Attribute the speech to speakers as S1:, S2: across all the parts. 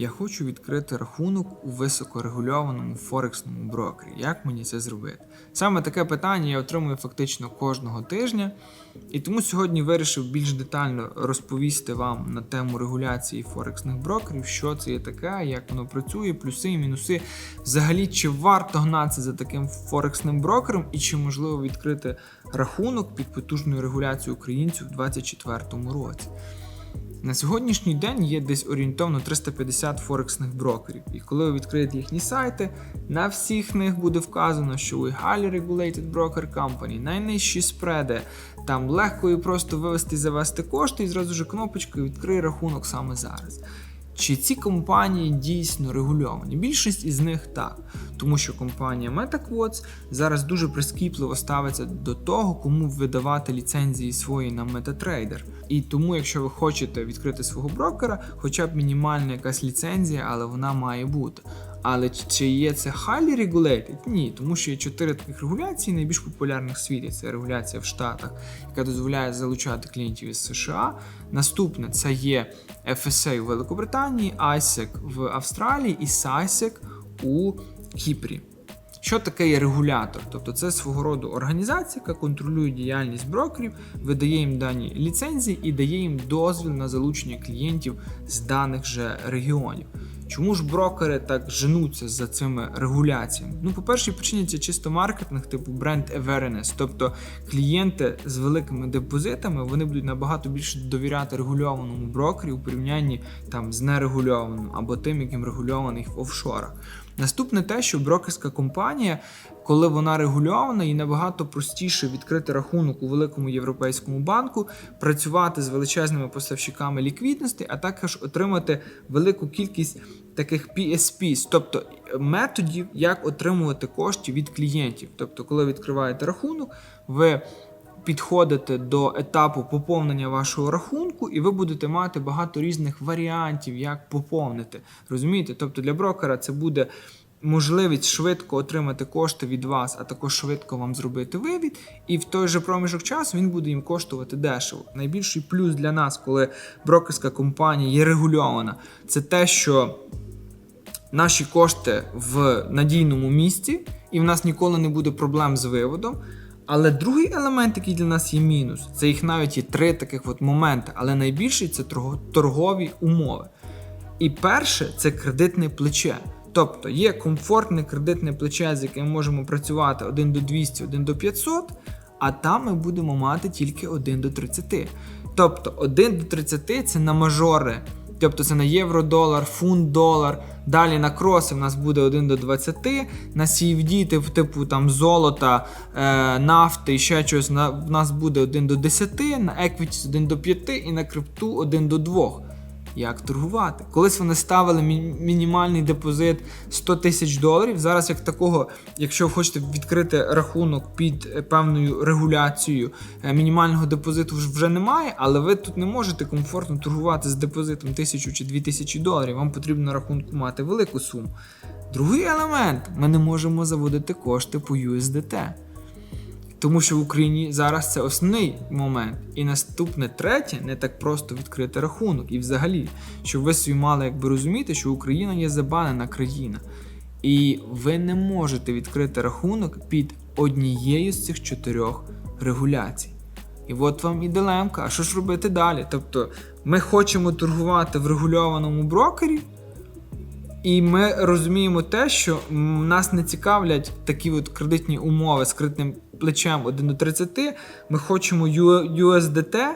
S1: Я хочу відкрити рахунок у високорегульованому форексному брокері. Як мені це зробити? Саме таке питання я отримую фактично кожного тижня, і тому сьогодні вирішив більш детально розповісти вам на тему регуляції форексних брокерів, що це є таке, як воно працює, плюси і мінуси. Взагалі, чи варто гнатися за таким форексним брокером, і чи можливо відкрити рахунок під потужною регуляцією українців у 2024 році. На сьогоднішній день є десь орієнтовно 350 форексних брокерів. І коли ви відкриєте їхні сайти, на всіх них буде вказано, що ви highly regulated broker company, найнижчі спреди, там легко і просто вивести і завести кошти, і зразу ж кнопочкою відкрий рахунок саме зараз. Чи ці компанії дійсно регульовані? Більшість із них так, тому що компанія MetaQuotes зараз дуже прискіпливо ставиться до того, кому видавати ліцензії свої на MetaTrader. І тому, якщо ви хочете відкрити свого брокера, хоча б мінімальна якась ліцензія, але вона має бути. Але чи є це highly regulated? Ні, тому що є чотири таких регуляції, найбільш популярних в світі. Це регуляція в Штатах, яка дозволяє залучати клієнтів із США. Наступне це є FSA у Великобританії, ISEC в Австралії і SISEC у Кіпрі. Що таке є регулятор? Тобто це свого роду організація, яка контролює діяльність брокерів, видає їм дані ліцензії і дає їм дозвіл на залучення клієнтів з даних же регіонів. Чому ж брокери так женуться за цими регуляціями? Ну, по-перше, причині чисто маркетинг, типу бренд awareness. Тобто клієнти з великими депозитами вони будуть набагато більше довіряти регульованому брокері у порівнянні там з нерегульованим або тим, яким регульований в офшорах. Наступне те, що брокерська компанія, коли вона регульована, і набагато простіше відкрити рахунок у великому європейському банку, працювати з величезними поставщиками ліквідності, а також отримати велику кількість таких PSPs, тобто методів, як отримувати кошти від клієнтів. Тобто, коли відкриваєте рахунок, ви підходите до етапу поповнення вашого рахунку, і ви будете мати багато різних варіантів, як поповнити. Розумієте? Тобто для брокера це буде можливість швидко отримати кошти від вас, а також швидко вам зробити вивід. І в той же проміжок часу він буде їм коштувати дешево. Найбільший плюс для нас, коли брокерська компанія є регульована, це те, що наші кошти в надійному місці, і в нас ніколи не буде проблем з виводом. Але другий елемент, який для нас є мінус, це їх навіть є три таких от моменти, але найбільший це торгові умови. І перше це кредитне плече. Тобто є комфортне кредитне плече, з яким ми можемо працювати 1 до 200, 1 до 500, а там ми будемо мати тільки 1 до 30. Тобто 1 до 30 це на мажори. Тобто це на євро, долар, фунт, долар. Далі на кроси в нас буде 1 до 20, на CFD, типу, типу там золота, е, нафти і ще щось, на, в нас буде 1 до 10, на equities 1 до 5 і на крипту 1 до 2. Як торгувати? Колись вони ставили мі- мінімальний депозит 100 тисяч доларів. Зараз як такого, якщо ви хочете відкрити рахунок під е, певною регуляцією, е, мінімального депозиту вже немає, але ви тут не можете комфортно торгувати з депозитом 1000 чи 2000 доларів. Вам потрібно рахунку мати велику суму. Другий елемент: ми не можемо заводити кошти по USDT. Тому що в Україні зараз це основний момент. І наступне третє, не так просто відкрити рахунок. І взагалі, щоб ви собі мали якби розуміти, що Україна є забанена країна. І ви не можете відкрити рахунок під однією з цих чотирьох регуляцій. І от вам і дилемка, а що ж робити далі? Тобто, ми хочемо торгувати в регульованому брокері, і ми розуміємо те, що нас не цікавлять такі от кредитні умови з кредитним плечем 1 до 30. Ми хочемо USDT,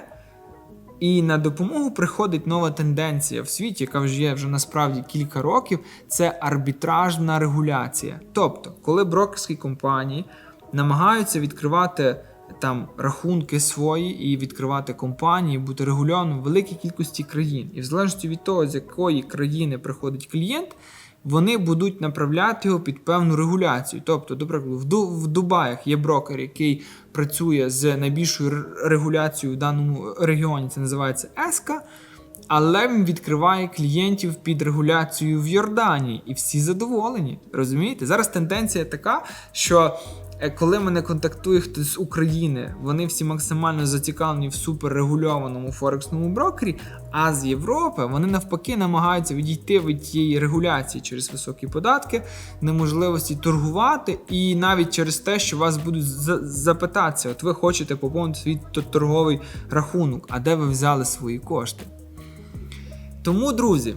S1: і на допомогу приходить нова тенденція в світі, яка вже є вже насправді кілька років. Це арбітражна регуляція. Тобто, коли брокерські компанії намагаються відкривати там рахунки свої і відкривати компанії, бути регульованим в великій кількості країн. І в залежності від того, з якої країни приходить клієнт, вони будуть направляти його під певну регуляцію. Тобто, до прикладу, в, Ду- в Дубаях є брокер, який працює з найбільшою регуляцією в даному регіоні, це називається ЕСКА. Але він відкриває клієнтів під регуляцією в Йорданії, і всі задоволені. Розумієте? Зараз тенденція така, що коли мене контактує хтось з України, вони всі максимально зацікавлені в суперрегульованому форексному брокері, а з Європи вони навпаки намагаються відійти від тієї регуляції через високі податки, неможливості торгувати, і навіть через те, що вас будуть запитатися, от ви хочете поповнити свій торговий рахунок, а де ви взяли свої кошти? Тому, друзі,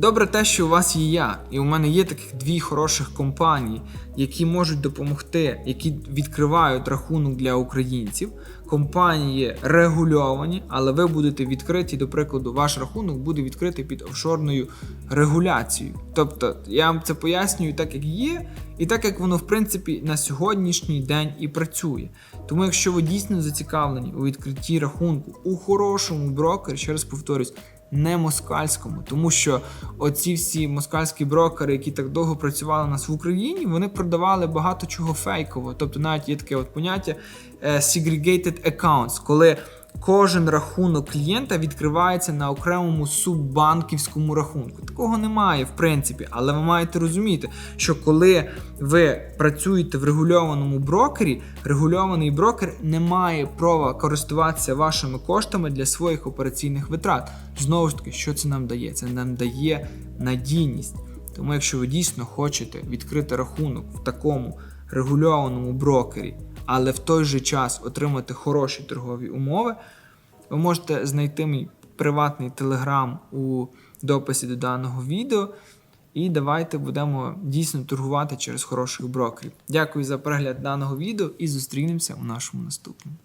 S1: Добре те, що у вас є я, і у мене є таких дві хороших компанії, які можуть допомогти, які відкривають рахунок для українців. Компанії регульовані, але ви будете відкриті, до прикладу, ваш рахунок буде відкритий під офшорною регуляцією. Тобто, я вам це пояснюю так, як є, і так як воно в принципі на сьогоднішній день і працює. Тому, якщо ви дійсно зацікавлені у відкритті рахунку у хорошому брокері, ще раз повторюсь, не москальському, тому що оці всі москальські брокери, які так довго працювали у нас в Україні, вони продавали багато чого фейкового. Тобто навіть є таке от поняття е, segregated accounts, коли кожен рахунок клієнта відкривається на окремому суббанківському рахунку. Такого немає, в принципі, але ви маєте розуміти, що коли ви працюєте в регульованому брокері, регульований брокер не має права користуватися вашими коштами для своїх операційних витрат. Знову ж таки, що це нам дає? Це нам дає надійність. Тому, якщо ви дійсно хочете відкрити рахунок в такому регульованому брокері, але в той же час отримати хороші торгові умови, ви можете знайти мій приватний телеграм у дописі до даного відео. І давайте будемо дійсно торгувати через хороших брокерів. Дякую за перегляд даного відео і зустрінемося у нашому наступному.